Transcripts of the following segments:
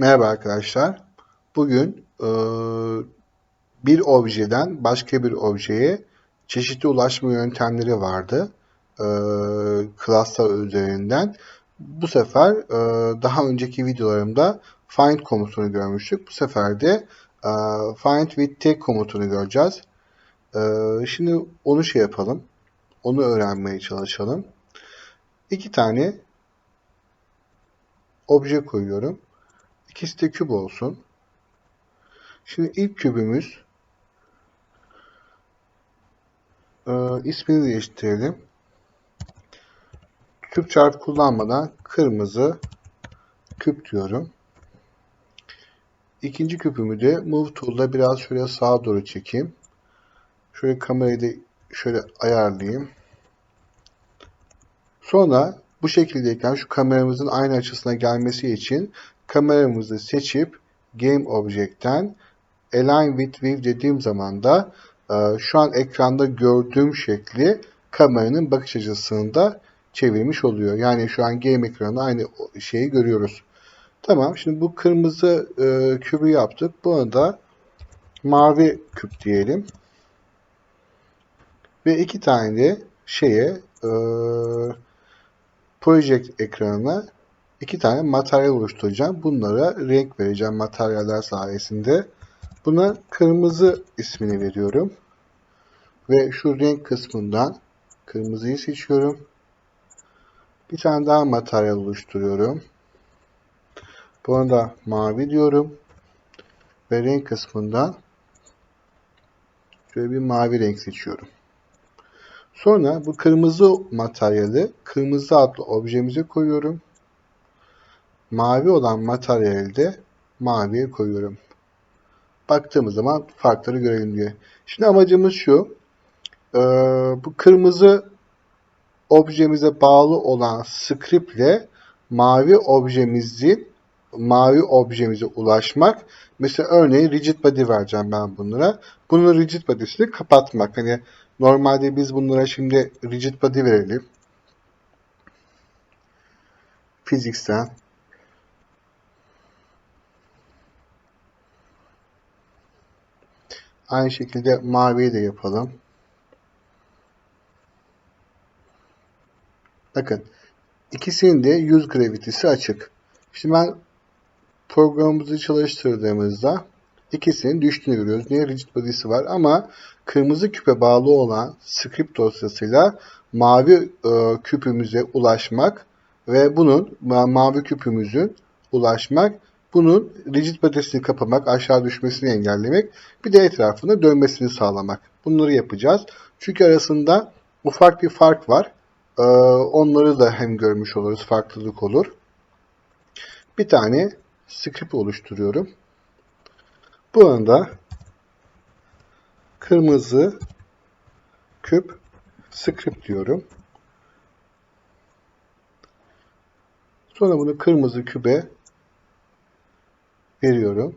Merhaba arkadaşlar. Bugün e, bir objeden başka bir objeye çeşitli ulaşma yöntemleri vardı. E, classlar üzerinden. Bu sefer e, daha önceki videolarımda find komutunu görmüştük. Bu sefer de e, find with tag komutunu göreceğiz. E, şimdi onu şey yapalım. Onu öğrenmeye çalışalım. İki tane obje koyuyorum. İkisi de küp olsun. Şimdi ilk kübümüz e, ismini değiştirelim. Küp çarpı kullanmadan kırmızı küp diyorum. İkinci küpümü de Move Tool'da biraz şöyle sağa doğru çekeyim. Şöyle kamerayı da şöyle ayarlayayım. Sonra bu şekildeyken şu kameramızın aynı açısına gelmesi için kameramızı seçip Game Object'ten Align with View dediğim zaman da e, şu an ekranda gördüğüm şekli kameranın bakış açısını da çevirmiş oluyor. Yani şu an game ekranında aynı şeyi görüyoruz. Tamam. Şimdi bu kırmızı e, kübü yaptık. Buna da mavi küp diyelim. Ve iki tane de şeye e, project ekranına iki tane materyal oluşturacağım. Bunlara renk vereceğim materyaller sayesinde. Buna kırmızı ismini veriyorum. Ve şu renk kısmından kırmızıyı seçiyorum. Bir tane daha materyal oluşturuyorum. Buna da mavi diyorum. Ve renk kısmından şöyle bir mavi renk seçiyorum. Sonra bu kırmızı materyali kırmızı adlı objemize koyuyorum. Mavi olan materyali de maviye koyuyorum. Baktığımız zaman farkları görelim diye. Şimdi amacımız şu. E, bu kırmızı objemize bağlı olan script ile mavi objemizin mavi objemize ulaşmak. Mesela örneğin rigid body vereceğim ben bunlara. Bunun rigid body'sini kapatmak. Hani normalde biz bunlara şimdi rigid body verelim. Fiziksten Aynı şekilde maviyi de yapalım. Bakın ikisinin de yüz gravitesi açık. Şimdi ben programımızı çalıştırdığımızda ikisinin düştüğünü görüyoruz. Niye rigid body'si var ama kırmızı küpe bağlı olan script dosyasıyla mavi e, küpümüze ulaşmak ve bunun mavi küpümüzün ulaşmak bunun rigid patatesini kapamak, aşağı düşmesini engellemek, bir de etrafında dönmesini sağlamak. Bunları yapacağız. Çünkü arasında ufak bir fark var. Ee, onları da hem görmüş oluruz, farklılık olur. Bir tane script oluşturuyorum. Bu anda kırmızı küp script diyorum. Sonra bunu kırmızı kübe veriyorum.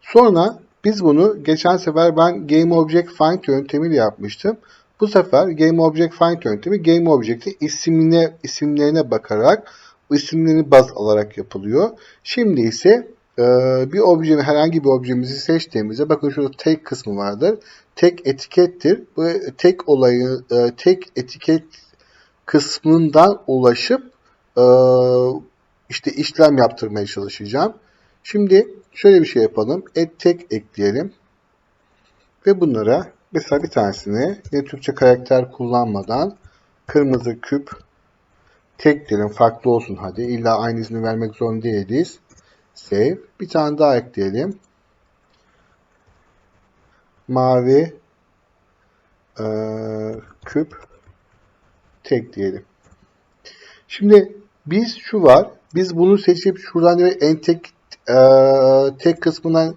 Sonra biz bunu geçen sefer ben Game Object Find yöntemiyle yapmıştım. Bu sefer Game Object Find yöntemi Game Object'in isimine, isimlerine bakarak isimlerini baz alarak yapılıyor. Şimdi ise e, bir obje herhangi bir objemizi seçtiğimizde bakın şurada tek kısmı vardır. Tek etikettir. Bu tek olayı e, tek etiket kısmından ulaşıp e, işte işlem yaptırmaya çalışacağım. Şimdi şöyle bir şey yapalım. Add tek ekleyelim. Ve bunlara mesela bir tanesini ne Türkçe karakter kullanmadan kırmızı küp tek diyelim. Farklı olsun hadi. İlla aynı izni vermek zorunda değiliz. Save. Bir tane daha ekleyelim. Mavi e, küp tek diyelim. Şimdi biz şu var. Biz bunu seçip şuradan en tek e, tek kısmından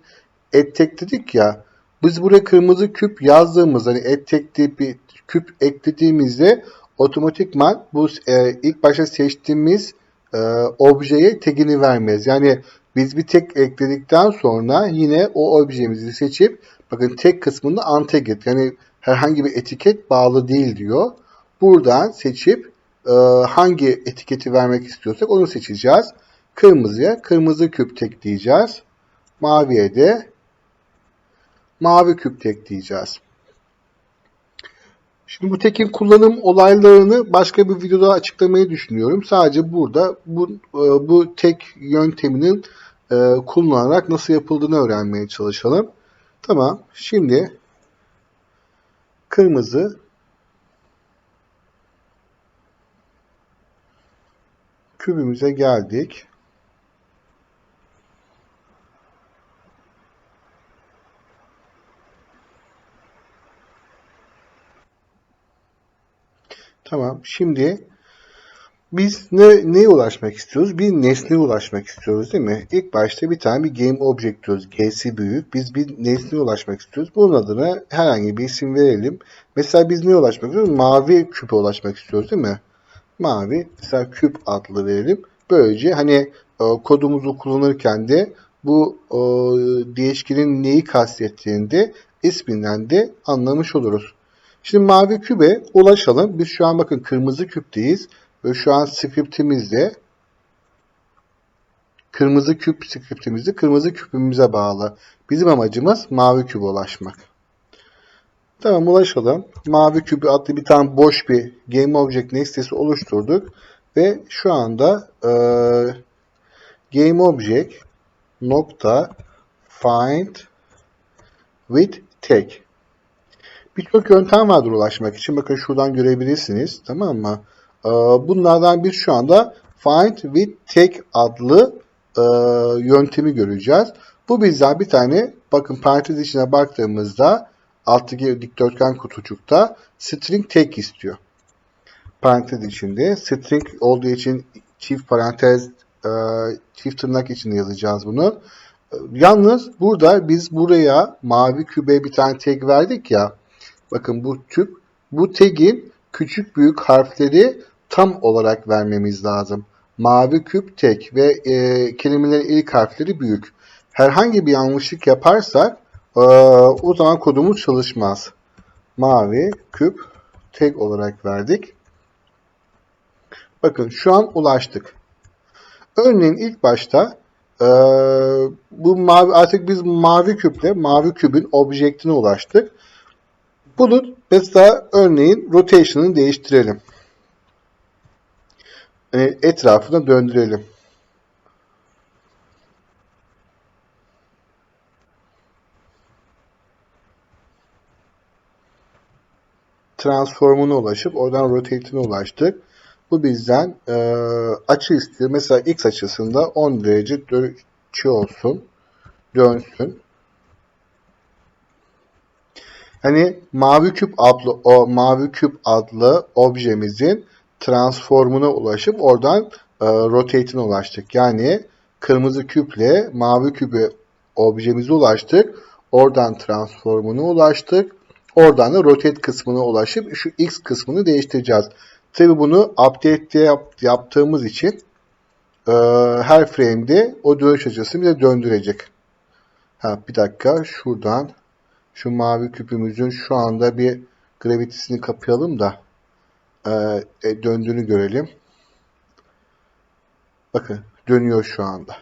et tek dedik ya. Biz buraya kırmızı küp yazdığımız hani et tek diye bir küp eklediğimizde otomatikman bu e, ilk başta seçtiğimiz e, objeye tekini vermez. Yani biz bir tek ekledikten sonra yine o objemizi seçip bakın tek kısmında untagged yani herhangi bir etiket bağlı değil diyor. Buradan seçip e, hangi etiketi vermek istiyorsak onu seçeceğiz. Kırmızıya kırmızı küp tek diyeceğiz. Maviye de mavi küp tek diyeceğiz. Şimdi bu tekin kullanım olaylarını başka bir videoda açıklamayı düşünüyorum. Sadece burada bu e, bu tek yönteminin e, kullanarak nasıl yapıldığını öğrenmeye çalışalım. Tamam. Şimdi kırmızı kübümüze geldik. Tamam. Şimdi biz ne, neye ulaşmak istiyoruz? Bir nesneye ulaşmak istiyoruz değil mi? İlk başta bir tane bir game object diyoruz. G'si büyük. Biz bir nesneye ulaşmak istiyoruz. Bunun adına herhangi bir isim verelim. Mesela biz neye ulaşmak istiyoruz? Mavi küpe ulaşmak istiyoruz değil mi? Mavi. Mesela küp adlı verelim. Böylece hani e, kodumuzu kullanırken de bu e, değişkenin neyi kastettiğini de isminden de anlamış oluruz. Şimdi mavi kübe ulaşalım. Biz şu an bakın kırmızı küpteyiz. Ve şu an scriptimizde kırmızı küp scriptimizde kırmızı küpümüze bağlı. Bizim amacımız mavi kübe ulaşmak. Tamam ulaşalım. Mavi küpü adlı bir tane boş bir GameObject nesnesi oluşturduk. Ve şu anda e, GameObject nokta find with tag Birçok yöntem vardır ulaşmak için. Bakın şuradan görebilirsiniz. Tamam mı? Ee, bunlardan bir şu anda Find with Tag adlı e, yöntemi göreceğiz. Bu bizden bir tane bakın parantez içine baktığımızda alttaki dikdörtgen kutucukta string tag istiyor. Parantez içinde string olduğu için çift parantez e, çift tırnak içinde yazacağız bunu. Yalnız burada biz buraya mavi kübe bir tane tag verdik ya. Bakın bu tüp. Bu tag'in küçük büyük harfleri tam olarak vermemiz lazım. Mavi küp tek ve e, kelimelerin ilk harfleri büyük. Herhangi bir yanlışlık yaparsak e, o zaman kodumuz çalışmaz. Mavi küp tek olarak verdik. Bakın şu an ulaştık. Örneğin ilk başta e, bu mavi artık biz mavi küple mavi kübün objektine ulaştık. Bunun mesela örneğin rotation'ını değiştirelim. Yani etrafına döndürelim. transformuna ulaşıp oradan rotate'ine ulaştık. Bu bizden e, açı istiyor. Mesela x açısında 10 derece dönüşü olsun. Dönsün. Hani mavi küp adlı o mavi küp adlı objemizin transformuna ulaşıp oradan e, rotate'ine ulaştık. Yani kırmızı küple mavi küpe objemize ulaştık. Oradan transformuna ulaştık. Oradan da rotate kısmına ulaşıp şu x kısmını değiştireceğiz. Tabi bunu update'de yap, yaptığımız için e, her frame'de o dönüş açısını bize döndürecek. Ha, bir dakika şuradan şu mavi küpümüzün şu anda bir gravitisini kapayalım da e, e, döndüğünü görelim. Bakın dönüyor şu anda.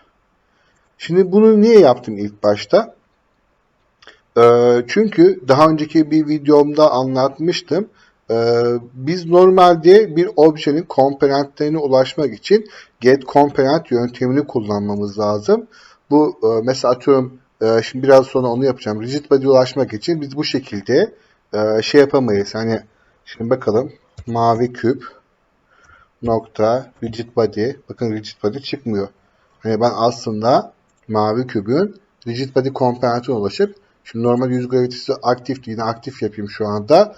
Şimdi bunu niye yaptım ilk başta? E, çünkü daha önceki bir videomda anlatmıştım. E, biz normalde bir objenin komponentlerine ulaşmak için get component yöntemini kullanmamız lazım. Bu e, mesela atıyorum e, şimdi biraz sonra onu yapacağım. Rigid body'ye ulaşmak için biz bu şekilde e, şey yapamayız. Hani şimdi bakalım mavi küp nokta rigid body. Bakın rigid body çıkmıyor. Hani ben aslında mavi kübün rigid body komponentine ulaşıp şimdi normal yüz gravitesi aktif yine aktif yapayım şu anda.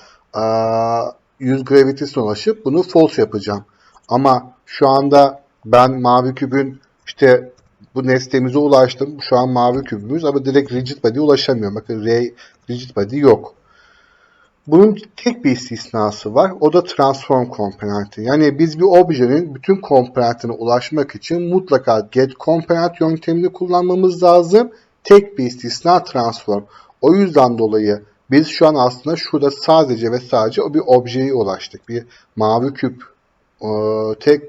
yüz gravitesine ulaşıp bunu false yapacağım. Ama şu anda ben mavi kübün işte bu nesnemize ulaştım. Şu an mavi kübümüz ama direkt rigid body'ye ulaşamıyorum. Bakın ray rigid body yok. Bunun tek bir istisnası var. O da transform komponenti. Yani biz bir objenin bütün komponentine ulaşmak için mutlaka get komponent yöntemini kullanmamız lazım. Tek bir istisna transform. O yüzden dolayı biz şu an aslında şurada sadece ve sadece o bir objeye ulaştık. Bir mavi küp tek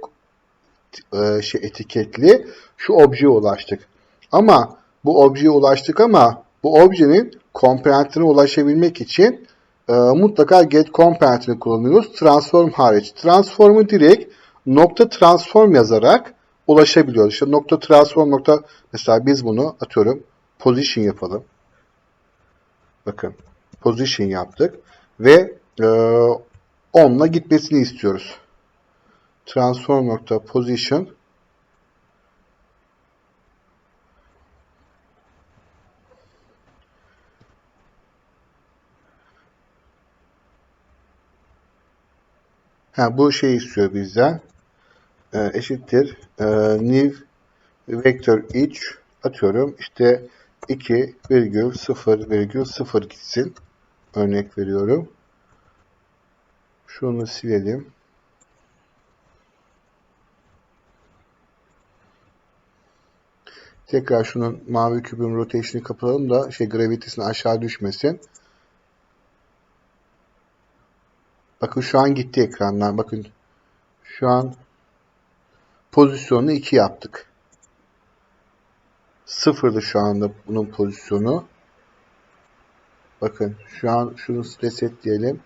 e, şey etiketli şu objeye ulaştık. Ama bu objeye ulaştık ama bu objenin komponentine ulaşabilmek için e, mutlaka get komponentini kullanıyoruz. Transform hariç. Transform'u direkt nokta transform yazarak ulaşabiliyoruz. İşte nokta transform nokta mesela biz bunu atıyorum position yapalım. Bakın position yaptık ve e, onunla gitmesini istiyoruz. Transform nokta position Ha, bu şey istiyor bizden. E, eşittir e, new vector each atıyorum işte 2 virgül 0 virgül 0 gitsin. Örnek veriyorum. Şunu silelim. Tekrar şunun mavi kübün rotation'ı kapatalım da şey gravity'sini aşağı düşmesin. Bakın şu an gitti ekrandan. Bakın şu an pozisyonunu 2 yaptık. Sıfırdı şu anda bunun pozisyonu. Bakın şu an şunu resetleyelim.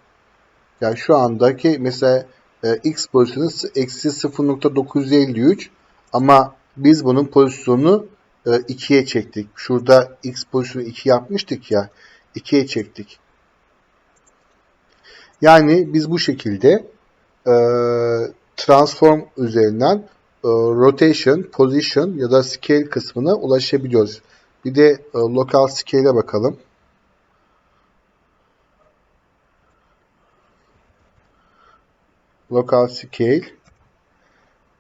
Yani şu andaki mesela e, x pozisyonu eksi 0.953 ama biz bunun pozisyonunu 2'ye çektik. Şurada x pozisyonu 2 yapmıştık ya. 2'ye çektik. Yani biz bu şekilde e, transform üzerinden e, rotation, position ya da scale kısmına ulaşabiliyoruz. Bir de e, local scale'e bakalım. Local scale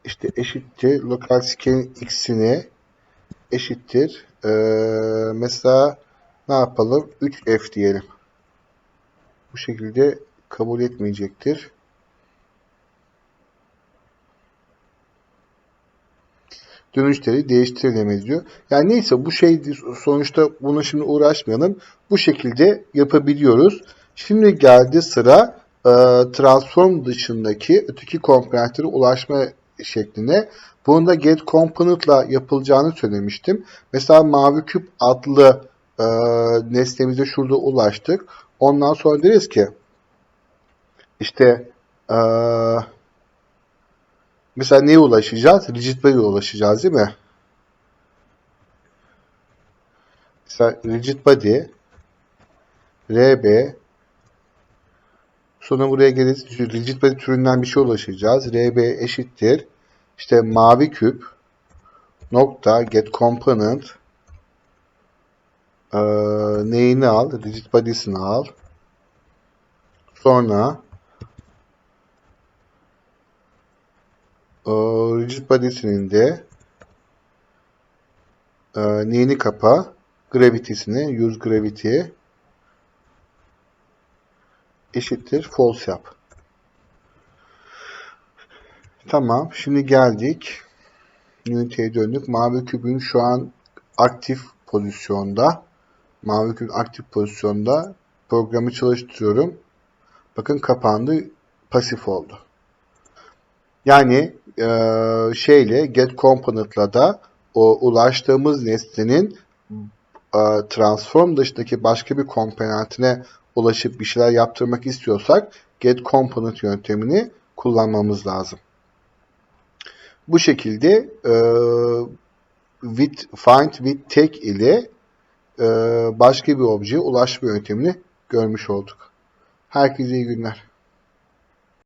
işte eşittir local scale x'ine eşittir. E, mesela ne yapalım? 3f diyelim. Bu şekilde kabul etmeyecektir. dönüşleri değiştirilemez diyor. Yani neyse bu şey sonuçta buna şimdi uğraşmayalım. Bu şekilde yapabiliyoruz. Şimdi geldi sıra e, transform dışındaki öteki komponentlere ulaşma şekline. Bunu da get component'la yapılacağını söylemiştim. Mesela mavi küp adlı e, nesnemize şurada ulaştık. Ondan sonra deriz ki işte eee Mesela neye ulaşacağız? Rigid body'ye ulaşacağız değil mi? Mesela rigid body RB sonra buraya geliriz. Rigid body türünden bir şey ulaşacağız. RB eşittir. İşte mavi küp nokta get component ee, neyini al? Rigid body'sini al. Sonra rigid body'sinin de e, neyini kapa? Gravity'sini, use gravity eşittir false yap. Tamam. Şimdi geldik. Unity'ye döndük. Mavi kübün şu an aktif pozisyonda. Mavi kübün aktif pozisyonda. Programı çalıştırıyorum. Bakın kapandı. Pasif oldu. Yani e, şeyle get component'la da o ulaştığımız nesnenin e, transform dışındaki başka bir komponentine ulaşıp bir şeyler yaptırmak istiyorsak get component yöntemini kullanmamız lazım. Bu şekilde e, with find with take ile e, başka bir objeye ulaşma yöntemini görmüş olduk. Herkese iyi günler.